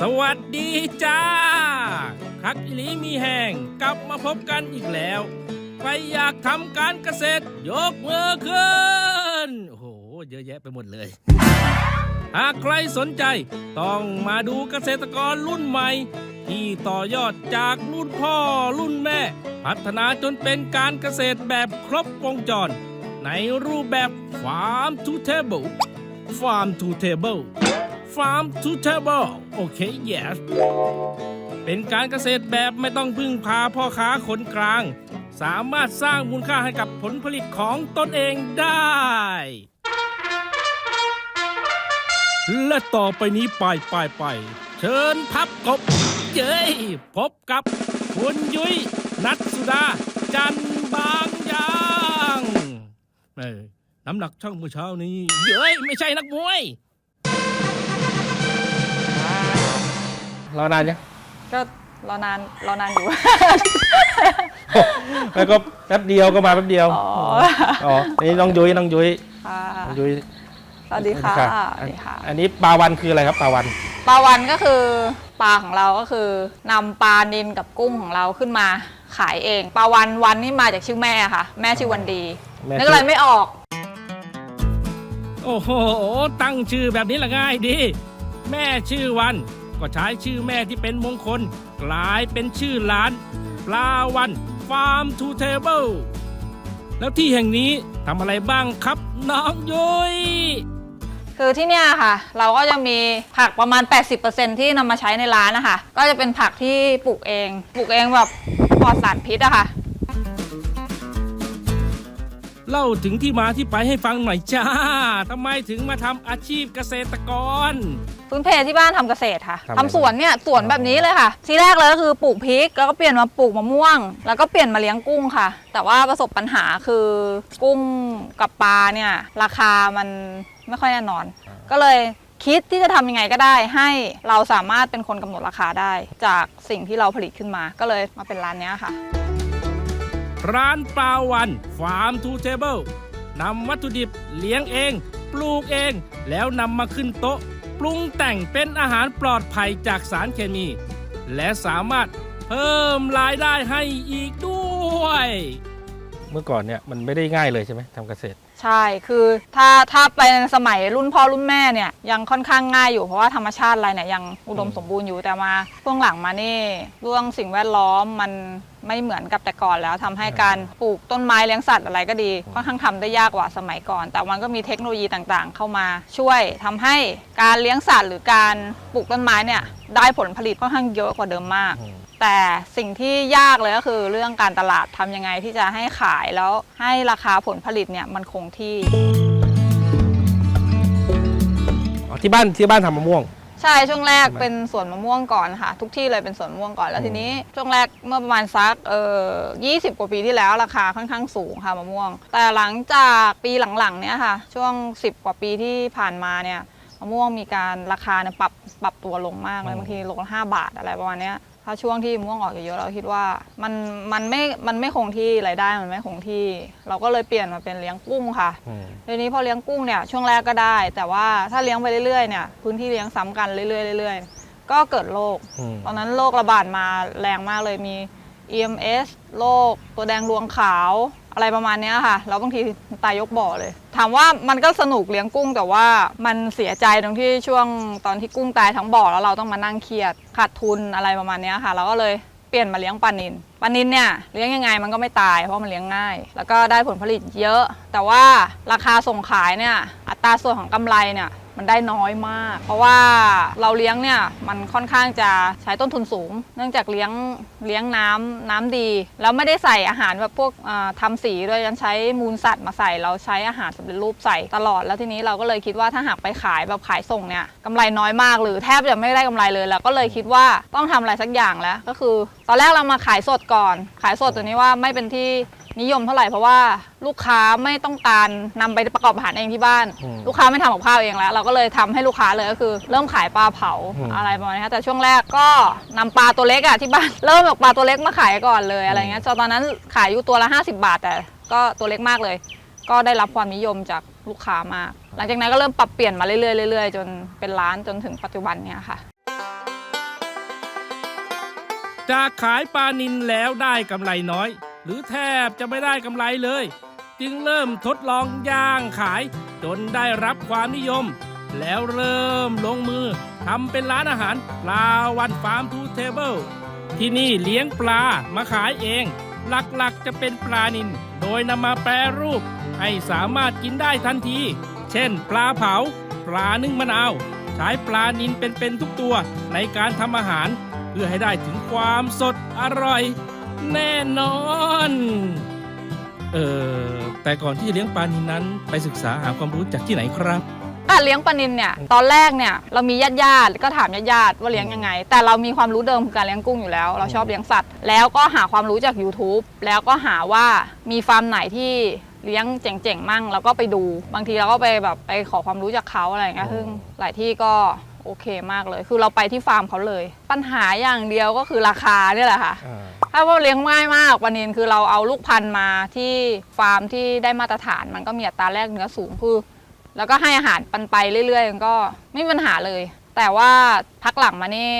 สวัสดีจ้าคักอิลีมีแห่งกลับมาพบกันอีกแล้ว ใครอยากทำการเกษตร ยกมือขึ้น โอ้โห เยอะแยะไปหมดเลย หากใครสนใจต้องมาดูเกษตรกรรุ่นใหม่ ที่ต่อยอดจากรุ่นพ่อรุ่นแม่ พัฒนาจนเป็นการเกษตรแบบครบวงจร ในรูปแบบ Farm to Table Farm to Table Farm to Table โอเค yes เป็นการเกษตรแบบไม่ต้องพึ่งพาพ่อค้าคนกลาง สามารถสร้างมูลค่าให้กับผลผลิตของตนเองได้ และต่อไปนี้ไปไปไปเชิญพับกบเย้ยพบกับคุณยุ้ยนัทสุดา จันบางยา เออน้ำหนักช่างเมื่อเช้านี้เย้ยไม่ใช่นักมวย รอนานยัง ก็รอนานรอนานอยู่ แล้วก็แป๊บเดียวก็มาแป๊บเดียวอ๋อ อ๋ออันนี้น้องยุ้ยน้องยุ้ยค่ะ น้องยุ้ยส วัสดีค่ะสสวัสวัสดีดีค่ะค่ะ อันนี้ปลาวันคืออะไรครับปลาวันปลาวันก็คือปลาของเราก็คือนำปลานินกับกุ้งของเราขึ้นมาขายเองปลาวันวันนี่มาจากชื่อแม่ค่ะ แม่ชื่อวันดีแม่นึกอะไรไม่ออก โอ้โหตั้งชื่อแบบนี้ละง่ายดี แม่ชื่อวัน ก็ใช้ชื่อแม่ที่เป็นมงคล กลายเป็นชื่อร้าน ปลาวันฟาร์มทูเทเบิลแล้วที่แห่งนี้ทำอะไรบ้างครับน้องยุ้ย คือที่เนี่ยค่ะ เราก็จะมีผักประมาณ 80%ที่นำมาใช้ในร้านนะคะ ก็จะเป็นผักที่ปลูกเอง ปลูกเองแบบปลอดสารพิษอะค่ะ เล่าถึงที่มาที่ไปให้ฟังหน่อยจ้าทำไมถึงมาทำอาชีพเกษตรกร พื้นเพที่บ้านทำเกษตรค่ะทำอะไร ทำสวนเนี่ยสวนแบบนี้เลยค่ะ ทีแรกเลยก็คือปลูกพริก แล้วก็เปลี่ยนมาปลูกมะม่วง แล้วก็เปลี่ยนมาเลี้ยงกุ้งค่ะ แต่ว่าประสบปัญหาคือกุ้งกับปลาเนี่ยราคามัน ไม่ค่อยแน่นอน ก็เลยคิดที่จะทำยังไงก็ได้ ให้เราสามารถเป็นคนกำหนดราคาได้ จากสิ่งที่เราผลิตขึ้นมา ก็เลยมาเป็นร้านเนี้ยค่ะ ร้านปลาวันฟาร์มทูเทเบิลนำวัตถุดิบเลี้ยงเอง ปลูกเอง แล้วนำมาขึ้นโต๊ะ ปรุงแต่งเป็นอาหารปลอดภัยจากสารเคมี และสามารถเพิ่มรายได้ให้อีกด้วย เมื่อก่อนเนี่ยมันไม่ได้ง่ายเลยใช่ไหมทำเกษตร ใช่ คือถ้าถ้าไปในสมัยรุ่นพ่อรุ่นแม่เนี่ยยังค่อนข้างง่ายอยู่เพราะว่าธรรมชาติอะไรเนี่ยยังอุดมสมบูรณ์อยู่แต่มาช่วงหลังมานี่เรื่องสิ่งแวดล้อมมันไม่เหมือนกับแต่ก่อนแล้วทำให้การปลูกต้นไม้เลี้ยงสัตว์อะไรก็ดีค่อนข้างทำได้ยากกว่าสมัยก่อน แต่มันก็มีเทคโนโลยีต่างๆ เข้ามาช่วยทำให้การเลี้ยงสัตว์หรือการปลูกต้นไม้เนี่ยได้ผลผลิตค่อนข้างเยอะกว่าเดิมมาก แต่สิ่งที่ยากเลยก็คือเรื่องการตลาดทำยังไงที่จะให้ขายแล้วให้ราคาผลผลิตเนี่ยมันคงที่ อ๋อที่บ้านที่บ้านทำมะม่วง ใช่ช่วงแรกทำไมเป็นสวนมะม่วงก่อนค่ะ ทุกที่เลยเป็นสวนมะม่วงก่อนแล้วอืมทีนี้ช่วงแรกเมื่อประมาณสักเอ่อ20กว่าปีที่แล้วราคาค่อนข้างสูงค่ะมะม่วง แต่หลังจากปีหลังๆเนี่ยค่ะ ช่วง 10 กว่าปีที่ผ่านมาเนี่ยมะม่วงมีการราคาเนี่ยปรับปรับตัวลงมากเลยบางทีโลละห้าบาทอะไรประมาณเนี้ย ถ้าช่วงที่มะม่วงออกเยอะๆเราคิดว่ามันมันไม่มันไม่คงที่รายได้มันไม่คงที่ เราก็เลยเปลี่ยนมาเป็นเลี้ยงกุ้งค่ะอืมทีนี้พอเลี้ยงกุ้งเนี่ยช่วงแรกก็ได้ แต่ว่าถ้าเลี้ยงไปเรื่อยๆเนี่ยพื้นที่เลี้ยงซ้ำกันเรื่อยๆเรื่อยๆก็เกิดโรคอืมตอนนั้นโรคระบาดมาแรงมากเลยมี EMS โรคตัวแดงรวงขาว อะไรประมาณนี้ค่ะแล้วบางทีตายยกบ่อเลย ถามว่ามันก็สนุกเลี้ยงกุ้ง แต่ว่ามันเสียใจตรงที่ช่วงตอนที่กุ้งตายทั้งบ่อแล้วเราต้องมานั่งเครียดขาดทุนอะไรประมาณนี้ค่ะ เราก็เลยเปลี่ยนมาเลี้ยงปลานินปลานินเนี่ยเลี้ยงยังไงมันก็ไม่ตายเพราะมันเลี้ยงง่าย แล้วก็ได้ผลผลิตเยอะ แต่ว่าราคาส่งขายเนี่ยอัตราส่วนของกำไรเนี่ย มันได้น้อยมาก เพราะว่าเราเลี้ยงเนี่ยมันค่อนข้างจะใช้ต้นทุนสูง เนื่องจากเลี้ยงเลี้ยงน้ำน้ำดี แล้วไม่ได้ใส่อาหารแบบพวกอ่าทำสีด้วยยันใช้มูลสัตว์มาใส่เราใช้อาหารสำเร็จรูปใส่ตลอด แล้วทีนี้เราก็เลยคิดว่าถ้าหากไปขายแบบขายส่งเนี่ยกำไรน้อยมากหรือแทบจะไม่ได้กำไรเลยเราก็เลยคิดว่าต้องทำอะไรสักอย่างแล้ว ก็คือ ตอนแรกเรามาขายสดก่อน ขายสดตัวนี้ว่าไม่เป็นที่ นิยมเท่าไหร่เพราะว่าลูกค้าไม่ต้องการนำไปประกอบอาหารเองที่บ้าน อืมลูกค้าไม่ทำกับข้าวเองแล้ว เราก็เลยทำให้ลูกค้าเลยก็คือ เริ่มขายปลาเผาอืมอะไรประมาณนี้ค่ะแต่ช่วงแรกก็นำปลาตัวเล็กอะที่บ้าน เริ่มจากปลาตัวเล็กมาขายก่อนเลยอะไรเงี้ยจนตอนนั้นขายอยู่ตัวละ 50 บาท แต่ก็ตัวเล็กมากเลย ก็ได้รับความนิยมจากลูกค้ามาก หลังจากนั้นก็เริ่มปรับเปลี่ยนมาเรื่อยๆเรื่อยๆจนเป็นร้านจนถึงปัจจุบันเนี่ยค่ะ จากขายปลานินแล้วได้กำไรน้อย หรือแทบจะไม่ได้กำไรเลย จึงเริ่มทดลองย่างขาย จนได้รับความนิยม แล้วเริ่มลงมือทำเป็นร้านอาหารปลาวันฟาร์มทูเทเบิลที่นี่เลี้ยงปลามาขายเอง หลักๆจะเป็นปลานินโดยนำมาแปรรูป ให้สามารถกินได้ทันที เช่น ปลาเผา ปลานึ่งมะนาวใช้ปลานินเป็นๆทุกตัวในการทำอาหาร เพื่อให้ได้ถึงความสดอร่อย แน่นอน เออแต่ก่อนที่จะเลี้ยงปลานินนั้น ไปศึกษาหาความรู้จากที่ไหนครับกาเลี้ยงปลานินเนี่ยตอนแรกเนี่ยเรามีญาติญาติก็ถามญาติญาติว่าเลี้ยงยังไง แต่เรามีความรู้เดิมคือการเลี้ยงกุ้งอยู่แล้ว เราชอบเลี้ยงสัตว์ แล้วก็หาความรู้จาก YouTube แล้วก็หาว่ามีฟาร์มไหนที่เลี้ยงเจ๋งๆมั่ง แล้วก็ไปดู บางทีเราก็ไปแบบไปขอความรู้จากเขาอะไรอย่างเงี้ยซึ่งหลายที่ก็ โอเคมากเลย คือเราไปที่ฟาร์มเขาเลย ปัญหาอย่างเดียวก็คือราคาเนี่ยแหละค่ะ อ่าถ้าว่าเลี้ยงง่ายมากปลานินคือเราเอาลูกพันธุ์มาที่ฟาร์มที่ได้มาตรฐานมันก็มีอัตราแลกเนื้อสูงคือแล้วก็ให้อาหารปันไปเรื่อยๆมันก็ไม่มีปัญหาเลย แต่ว่าพักหลังมานี่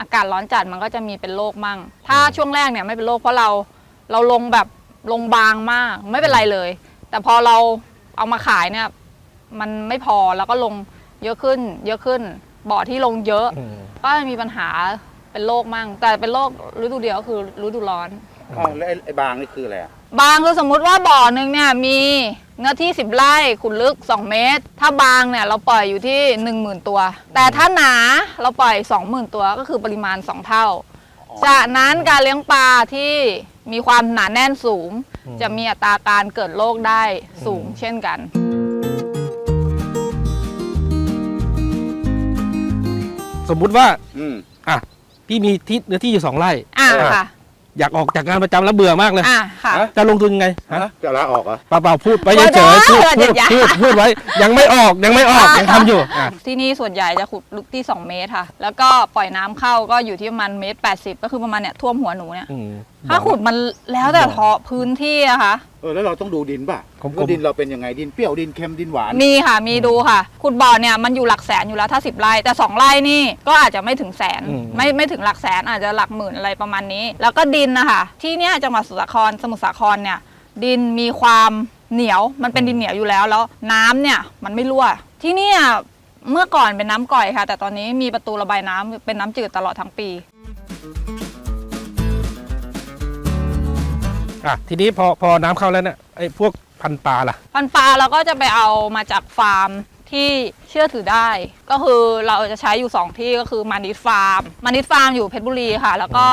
อากาศร้อนจัดมันก็จะมีเป็นโรคมั่ง ถ้าช่วงแรกเนี่ยไม่เป็นโรคเพราะเราเราลงแบบลงบางมากไม่เป็นไรเลย แต่พอเราเอามาขายเนี่ยมันไม่พอแล้วก็ลงเยอะขึ้น เยอะขึ้น บ่อที่ลงเยอะ อืมก็จะมีปัญหาเป็นโรคมั่ง แต่เป็นโรคฤดูเดียวก็คือฤดูร้อนอ้าวแล้วไอ้ไอ้บางนี่คืออะไรอะบางคือสมมุติว่าบ่อหนึ่งเนี่ยมีเนื้อที่ 10 ไร่ขุดลึก 2 เมตร ถ้าบางเนี่ยเราปล่อยอยู่ที่ 10,000 ตัว แต่ถ้าหนาเราปล่อย 20,000 ตัวก็คือปริมาณ 2 เท่าจากนั้นการเลี้ยงปลาที่มีความหนาแน่นสูงอืมจะมีอัตราการเกิดโรคได้สูงอืมเช่นกัน สมมุติว่าอืม อะพี่มีที่เนื้อที่อยู่สองไร่ อ่าเออ ค่ะ อยากออกจากงานประจำแล้วเบื่อมากเลย อ่าค่ะ ฮะ จะลงทุนยังไงฮะฮะจะลาออกเหรอเปล่าๆพูดไปเออเฉยๆพูดเดี๋พูยวดอย่าพูดพูดไว้ ยังไม่ออกยังไม่ออกอ่ายัยังทำอยู่อะ ที่นี่ส่วนใหญ่จะขุดลึกที่ 2 เมตรค่ะ แล้วก็ปล่อยน้ำเข้าก็อยู่ที่ประมาณเมตร80ก็คือประมาณเนี่ยท่วมหัวหนูเนี่ย อืม ถ้าขุดมันแล้วแต่เทาะพื้นที่อะค่ะเออแล้วเราต้องดูดินป่ะผมว่าดินเราเป็นยังไงดินเปรี้ยวดินเค็มดินหวานมีค่ะมีดูค่ะ ขุดบ่อเนี่ยมันอยู่หลักแสนอยู่แล้วถ้า10ไร่แต่2ไร่นี่ก็อาจจะไม่ถึงแสน อืม ไม่ไม่ถึงหลักแสนอาจจะหลักหมื่นอะไรประมาณนี้ แล้วก็ดินนะคะที่เนี่ยจังหวัดสมุทรสาครสมุทรสาครเนี่ย ดินมีความเหนียวมันเป็นดินเหนียวอยู่แล้วแล้วน้ำเนี่ยมันไม่รั่ว ที่เนี่ยเมื่อก่อนเป็นน้ำก่อยค่ะ แต่ตอนนี้มีประตูระบายน้ำเป็นน้ำจืดตลอดทั้งปี อะทีนี้พอพอน้ำเข้าแล้วเนี่ยไอ้พวกพันธุ์ปลาล่ะ พันธุ์ปลาเราก็จะไปเอามาจากฟาร์มที่เชื่อถือได้ ก็คือเราจะใช้อยู่ 2 ที่ก็คือมานิดฟาร์มมานิดฟาร์มอยู่เพชรบุรีค่ะ แล้วก็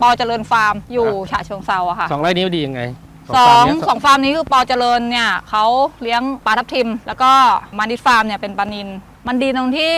ปอเจริญฟาร์มอยู่ฉะเชิงเซาอะค่ะ สองไร่นี้ดียังไงสอฟาร์งมเนี้ยสองฟาร์มนี้คือปอเจริญเนี่ยเขาเลี้ยงปลาทับทิม แล้วก็มานิดฟาร์มเนี่ยเป็นปลานิน มันดีตรงที่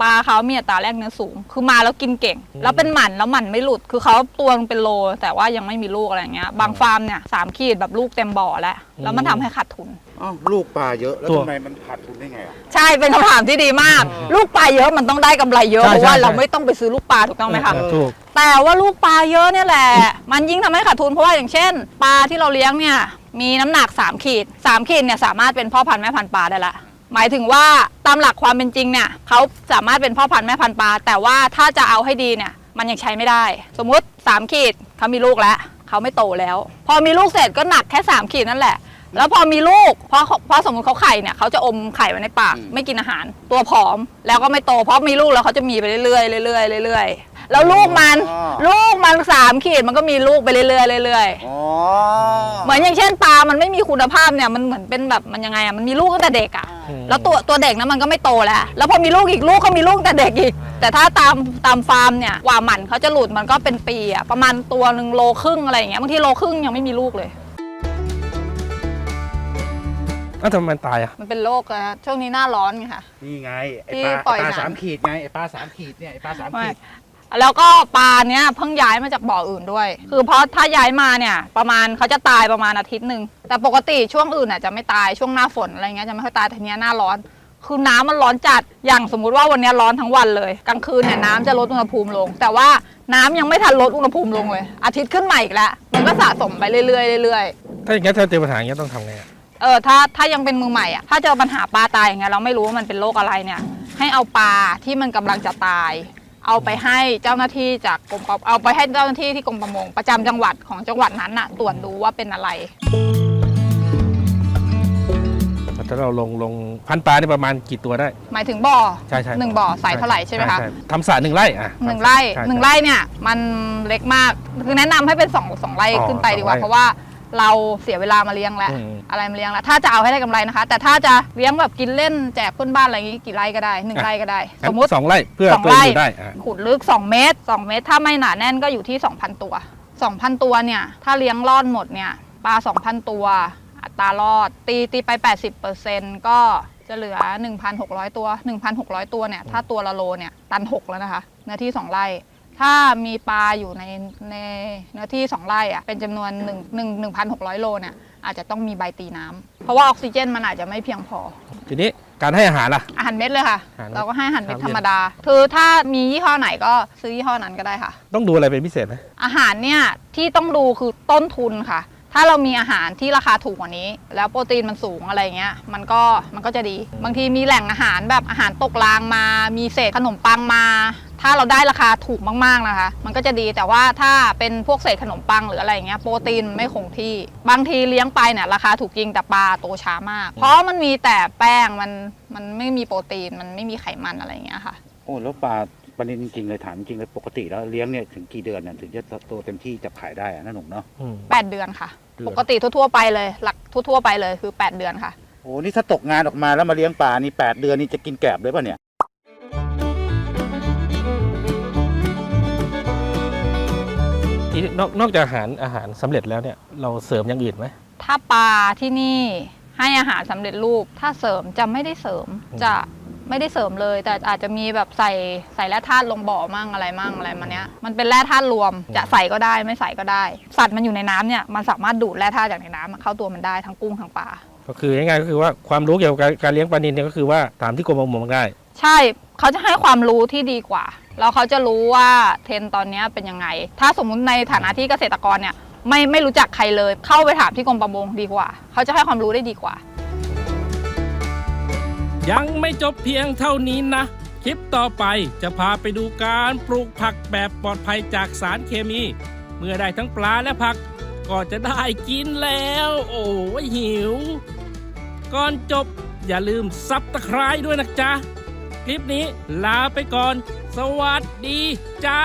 ปลาเขามีอัตราแลกเนื้อสูง คือมาแล้วกินเก่ง แล้วเป็นหมันแล้วหมันไม่หลุด คือเขาตัวมันเป็นโล แต่ว่ายังไม่มีลูกอะไรอย่างเงี้ย บางฟาร์มเนี่ยสามขีดแบบลูกเต็มบ่อแล้ว แล้วมันทำให้ขาดทุน อ้าวลูกปลาเยอะแล้วตัวทำไมมันขาดทุนได้ไงอะใช่เป็นคำถามที่ดีมาก ลูกปลาเยอะมันต้องได้กำไรเยอะใช่เพราะว่าใช่เราไม่ต้องไปซื้อลูกปลาถูกต้องไหมคะเออถูกแต่ว่าลูกปลาเยอะเนี่ยแหละ มันยิ่งทำให้ขาดทุนเพราะว่าอย่างเช่น ปลาที่เราเลี้ยงเนี่ยมีน้ำหนัก 3 ขีด 3 ขีดเนี่ยสามารถเป็นพ่อพันธุ์แม่พันธุ์ปลาได้ละ หมายถึงว่าตามหลักความเป็นจริงเนี่ยเขาสามารถเป็นพ่อพันธุ์แม่พันธุ์ปลา แต่ว่าถ้าจะเอาให้ดีเนี่ยมันยังใช้ไม่ได้ สมมุติ 3 ขีดเขามีลูกแล้วเขาไม่โตแล้ว พอมีลูกเสร็จก็หนักแค่ 3 ขีดนั่นแหละ แล้วพอมีลูกพอพอสมมติเขาไข่เนี่ยเขาจะอมไข่ไว้ในปากอืมไม่กินอาหาร ตัวผอมแล้วก็ไม่โตเพราะมีลูกแล้วเขาจะมีไปเรื่อยๆเรื่อยๆเรื่อยๆ แล้วลูกมัน อ๋อ ลูกมันสามขีดมันก็มีลูกไปเรื่อยๆเรื่อยอ๋อๆเหมือนอย่างเช่นปลา มันไม่มีคุณภาพเนี่ย มันเหมือนเป็นแบบมันยังไงอะมันมีลูกตั้งแต่เด็กอะอืมแล้วตัวตัวเด็กนั้นมันก็ไม่โตแล้ว แล้วพอมีลูกอีกลูกก็มีลูกตั้งแต่เด็กอีก แต่ถ้าตามตามฟาร์มเนี่ยกว่าหมันเขาจะหลุดมันก็เป็นปีอะประมาณตัวหนึ่งโลครึ่งอะไรอย่างเงี้ย บางทีโลครึ่งยังไม่มีลูกเลย อ้าวทำไมมันตายอะ มันเป็นโรคนะช่วงนี้หน้าร้อนไงค่ะ นี่ไงไอ้ที่ปลาปล่อยไอ้ปลาน้ำสามขีดไงไอ้ปลาสามขีดเนี่ยไอ้ปลาสามไม่ขีด แล้วก็ปลาเนี้ยเพิ่งย้ายมาจากบ่ออื่นด้วย คือเพราะถ้าย้ายมาเนี่ยประมาณเขาจะตายประมาณอาทิตย์หนึ่งแต่ปกติช่วงอื่นอะจะไม่ตายช่วงหน้าฝนอะไรเงี้ยจะไม่ค่อยตายแต่เนี้ยหน้าร้อน คือน้ำมันร้อนจัดอย่างสมมุติว่าวันเนี้ยร้อนทั้งวันเลยกลางคืนเนี่ยน้ำจะลดอุณหภูมิลง แต่ว่าน้ำยังไม่ทันลดอุณหภูมิลงเลย อาทิตย์ขึ้นใหม่อีกแล้วมันก็สะสมไปเรื่อยๆเรื่อยๆ ถ้าอย่างงั้นถ้าเจอปัญหาอย่างเงี้ยต้องทำไงอะเเออถ้าถ้ายังเป็นมือใหม่อะถ้าเจอปัญหาปลาตายอย่างเงี้ยเราไม่รู้ว่ามันเป็นโรคอะไรเนี่ย ให้เอาปลาที่มันกำลังจะตาย เอาไปให้เจ้าหน้าที่จากกรมประเอาไปให้เจ้าหน้าที่ที่กรมประมง ประจำจังหวัดของจังหวัดนั้นน่ะตรวจดูว่าเป็นอะไรถ้าเราลงลงพันปลานี่ประมาณกี่ตัวได้ หมายถึงบ่อใช่ใช่หนึ่งบ่อใส่เท่าไหร่ใช่ไหมคะทำสระหนึ่งไร่อะหนึ่งไร่ใช่ หนึ่งไร่เนี่ยมันเล็กมากคือแนะนำให้เป็นสองสองไร่อ๋อขึ้นไปดีกว่าสองไร่ เพราะว่า เราเสียเวลามาเลี้ยงแล้วอืมอะไรมาเลี้ยงแล้วถ้าจะเอาให้ได้กำไรนะคะ แต่ถ้าจะเลี้ยงแบบกินเล่นแจกเพื่อนบ้านอะไรอย่างงี้กี่ไร่ก็ได้หนึ่งไร่ก็ได้สมมติ สองไร่เพื่อสองตัวไร่ อยู่ได้อะ ขุดลึก 2 เมตร 2 เมตร ถ้าไม่หนาแน่นก็อยู่ที่ 2,000 ตัว 2,000 ตัวเนี่ย ถ้าเลี้ยงรอดหมดเนี่ย ปลา 2,000 ตัว อัตรารอด ตีตีไป 80%ก็จะเหลือ 1,600 ตัว 1,600 ตัวเนี่ย ถ้าตัวละโลเนี่ย ตัน 6 แล้วนะคะเนื้อที่ 2 ไร่ ถ้ามีปลาอยู่ในในเนื้อที่ 2 ไร่อะเป็นจำนวน1 1 1,600 โลเนี่ยอาจจะต้องมีใบตีน้ำเพราะว่าออกซิเจนมันอาจจะไม่เพียงพอ ทีนี้การให้อาหารล่ะ อาหารเม็ดเลยค่ะ อาหารเม็ดเราก็ให้อาหารเม็ดครับธรรมดา คือถ้ามียี่ห้อไหนก็ซื้อยี่ห้อนั้นก็ได้ค่ะ ต้องดูอะไรเป็นพิเศษไหมอาหารเนี่ยที่ต้องดูคือต้นทุนค่ะ ถ้าเรามีอาหารที่ราคาถูกกว่านี้ แล้วโปรตีนมันสูงอะไรเงี้ย มันก็มันก็จะดี บางทีมีแหล่งอาหารแบบอาหารตกรางมา มีเศษขนมปังมา ถ้าเราได้ราคาถูกมากๆนะคะ มันก็จะดีแต่ว่าถ้าเป็นพวกเศษขนมปังหรืออะไรเงี้ยโปรตีนมันไม่คงที่ บางทีเลี้ยงไปเนี่ยราคาถูกจริงแต่ปลาโตช้ามาก เพราะมันมีแต่แป้งมันมันไม่มีโปรตีนมันไม่มีไขมันอะไรเงี้ยค่ะ โอ้แล้วปลาปลานินจริงๆเลยถามจริงๆเลยปกติแล้วเลี้ยงเนี่ยถึงกี่เดือนเนี่ยถึงจะโตเต็มที่จะขายได้อะน้าหนุ่มเนาะอืม8เดือนค่ะ เดือน ปกติทั่วๆไปเลย หลักทั่วๆไปเลยคือ 8 เดือนค่ะ โอ้นี่ถ้าตกงานออกมาแล้วมาเลี้ยงปลานี่แปดเดือนนี่จะกินแกลบเลยป่ะเนี่ย นี้นอกนอกจากอาหารอาหารสำเร็จแล้วเนี่ยเราเสริมอย่างอื่นไหม ถ้าปลาที่นี่ให้อาหารสำเร็จรูป ถ้าเสริมจะไม่ได้เสริมอืม จะไม่ได้เสริมเลย แต่อาจจะมีแบบใส่ใส่แร่ธาตุลงบ่อมั่งอะไรมั่งอะไรมาเนี้ยมันเป็นแร่ธาตุรวมจะใส่ก็ได้ไม่ใส่ก็ได้ สัตว์มันอยู่ในน้ำเนี่ยมันสามารถดูดแร่ธาตุจากในน้ำอะเข้าตัวมันได้ทั้งกุ้งทั้งปลา ก็คือง่ายๆก็คือว่าความรู้เกี่ยวกับการการเลี้ยงปลานิลเนี่ยก็คือว่าถามที่กรมประมงได้ ใช่เขาจะให้ความรู้ที่ดีกว่า แล้วเขาจะรู้ว่าเทรนตอนนี้เป็นยังไง ถ้าสมมุติในฐานะที่เกษตรกรเนี่ยไม่ไม่รู้จักใครเลย เข้าไปถามที่กรมประมงดีกว่า เขาจะให้ความรู้ได้ดีกว่า ยังไม่จบเพียงเท่านี้นะ คลิปต่อไปจะพาไปดูการปลูกผักแบบปลอดภัยจากสารเคมี เมื่อได้ทั้งปลาและผัก ก็จะได้กินแล้ว โอ้หิว ก่อนจบอย่าลืมซับตะไคร้ด้วยนะจ๊ะ คลิปนี้ลาไปก่อน สวัสดีจ้า